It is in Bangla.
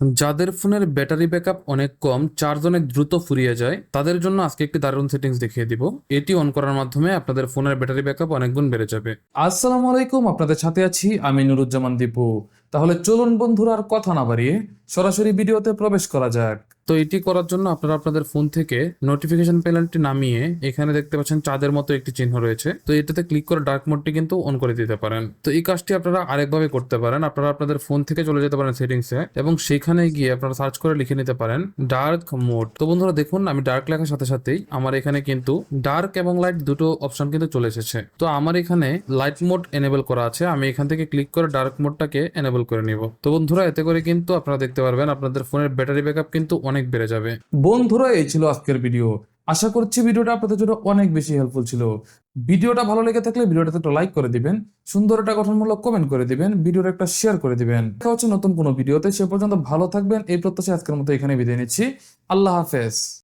যাদের ফোনের ব্যাটারি ব্যাকআপ অনেক কম চার্জ অনেক দ্রুত ফুরিয়ে যায়, তাদের জন্য আজকে একটি দারুণ সেটিংস দেখিয়ে দিব। এটি অন করার মাধ্যমে আপনাদের ফোনের ব্যাটারি ব্যাকআপ অনেক গুণ বেড়ে যাবে। আসসালামু আলাইকুম, আপনাদের সাথে আছি আমি নুরুজ্জামান দীপু। তাহলে চলুন বন্ধুরা আর কথা না বাড়িয়ে সরাসরি ভিডিওতে প্রবেশ করা যাক। তো এটি করার জন্য আপনারা আপনাদের ফোন থেকে নোটিফিকেশন প্যানেলটি নামিয়ে এখানে দেখতে পাচ্ছেন চাঁদের মতো একটি চিহ্ন রয়েছে। তো এটাতে ক্লিক করে ডার্ক মোডটি কিন্তু অন করে দিতে পারেন। তো এই কাজটি আপনারা আরেকভাবে করতে পারেন। আপনারা আপনাদের ফোন থেকে চলে যেতে পারেন সেটিংসে এবং সেখানে গিয়ে আপনারা সার্চ করে লিখে নিতে পারেন ডার্ক মোড তো বন্ধুরা দেখুন, আমি ডার্ক লেখার সাথে সাথেই আমার এখানে কিন্তু ডার্ক এবং লাইট দুটো অপশন কিন্তু চলে এসেছে। তো আমার এখানে লাইট মোড এনেবল করা আছে। আমি এখান থেকে ক্লিক করে ডার্ক মোডটাকে এনেবল করে নিব। তো বন্ধুরা, এতে করে কিন্তু আপনারা দেখতে পারবেন, আপনাদের ফোনের ব্যাটারি ব্যাকআপ কিন্তু অনেক বেড়ে যাবে। বন্ধুরা, এই ছিল আজকের ভিডিও আশা করছি ভিডিওটা আপনাদের জন্য অনেক বেশি হেল্পফুল ছিল। ভিডিওটা ভালো লেগে থাকলে ভিডিওটাতে একটা লাইক করে দিবেন, সুন্দর একটা গঠনমূলক কমেন্ট করে দিবেন ভিডিওটা একটা শেয়ার করে দিবেন। দেখা হচ্ছে নতুন কোনো ভিডিওতে সে পর্যন্ত ভালো থাকবেন। এই প্রত্যাশা আজকের মতো এখানে বিদায় নিচ্ছি। আল্লাহ হাফেজ।